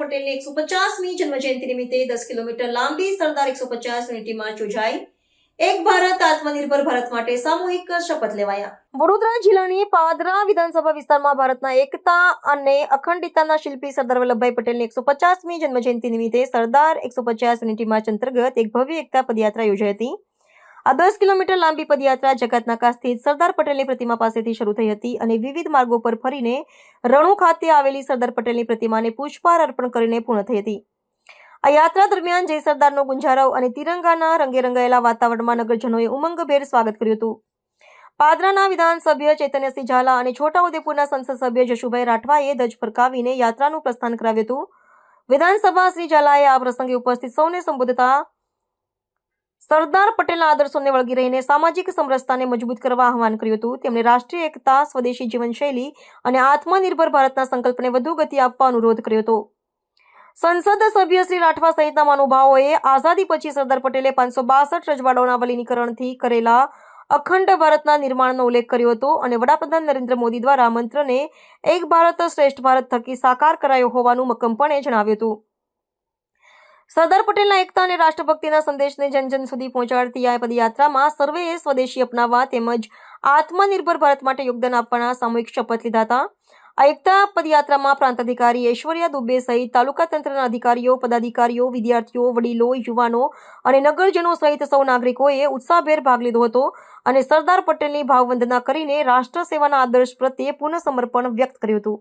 પટેલની એકસો પચાસમી જન્મજયંતિ નિમિત્તે દસ કિલોમીટર લાંબી સરદાર એકસો પચાસ યુનિટી માર્ચ યોજાઈ. એક ભારત, આત્મનિર્ભર ભારત માટે સામૂહિક શપથ લેવાયા. વડોદરા જિલ્લાની પાદરા વિધાનસભા વિસ્તારમાં ભારતના એકતા અને અખંડિતતાના શિલ્પી સરદાર વલ્લભભાઈ પટેલની એકસો પચાસમી જન્મજયંતિ નિમિત્તે સરદાર એકસો પચાસ યુનિટી માર્ચ અંતર્ગત એક ભવ્ય એકતા પદયાત્રા યોજાઈ હતી. આ દસ કિલોમીટર લાંબી પદયાત્રા જગતનાકા સ્થિત સરદાર પટેલની પ્રતિમા પાસેથી શરૂ થઈ હતી અને વિવિધ માર્ગો પર ફરીને રણુ ખાતે આવેલી સરદાર પટેલની પ્રતિમાને પુષ્પહાર અર્પણ કરીને પૂર્ણ થઈ હતી. આ યાત્રા દરમિયાન જય સરદારનો ગુંજારવ અને તિરંગાના રંગે રંગાયેલા વાતાવરણમાં નગરજનોએ ઉમંગભેર સ્વાગત કર્યું હતું. પાદરાના વિધાનસભ્ય ચૈતન્યસિંહ ઝાલા અને છોટાઉદેપુરના સંસદ સભ્ય જશુભાઈ રાઠવાએ ધજ ફરકાવીને યાત્રાનું પ્રસ્થાન કરાવ્યું હતું. વિધાનસભા શ્રી ઝાલાએ આ પ્રસંગે ઉપસ્થિત સૌને સંબોધતા સરદાર પટેલના આદર્શોને વળગી રહીને સામાજિક સમરસતાને મજબૂત કરવા આહવાન કર્યું હતું. તેમણે રાષ્ટ્રીય એકતા, સ્વદેશી જીવનશૈલી અને આત્મનિર્ભર ભારતના સંકલ્પને વધુ ગતિ આપવા અનુરોધ કર્યો હતો. સંસદ સભ્ય શ્રી રાઠવા સહિતના મહાનુભાવોએ આઝાદી પછી સરદાર પટેલે પાંચસો બાસઠ રજવાડાઓના વલીનીકરણથી કરેલા અખંડ ભારતના નિર્માણનો ઉલ્લેખ કર્યો હતો અને વડાપ્રધાન નરેન્દ્ર મોદી દ્વારા મંત્રને એક ભારત શ્રેષ્ઠ ભારત થકી સાકાર કરાયો હોવાનું મક્કમપણે જણાવ્યું હતું. સરદાર પટેલના એકતા અને રાષ્ટ્રભક્તિના સંદેશને જન જન સુધી પહોંચાડતી આ પદયાત્રામાં સર્વેએ સ્વદેશી અપનાવવા તેમજ આત્મનિર્ભર ભારત માટે યોગદાન આપવાના સામૂહિક શપથ લીધા હતા. આ એકતા પદયાત્રામાં પ્રાંત અધિકારી ઐશ્વર્યા દુબે સહિત તાલુકા તંત્રના અધિકારીઓ, પદાધિકારીઓ, વિદ્યાર્થીઓ, વડીલો, યુવાનો અને નગરજનો સહિત સૌ નાગરિકોએ ઉત્સાહભેર ભાગ લીધો હતો અને સરદાર પટેલની ભાવવંદના કરીને રાષ્ટ્ર સેવાના આદર્શ પ્રત્યે પુનઃ સમર્પણ વ્યક્ત કર્યું હતું.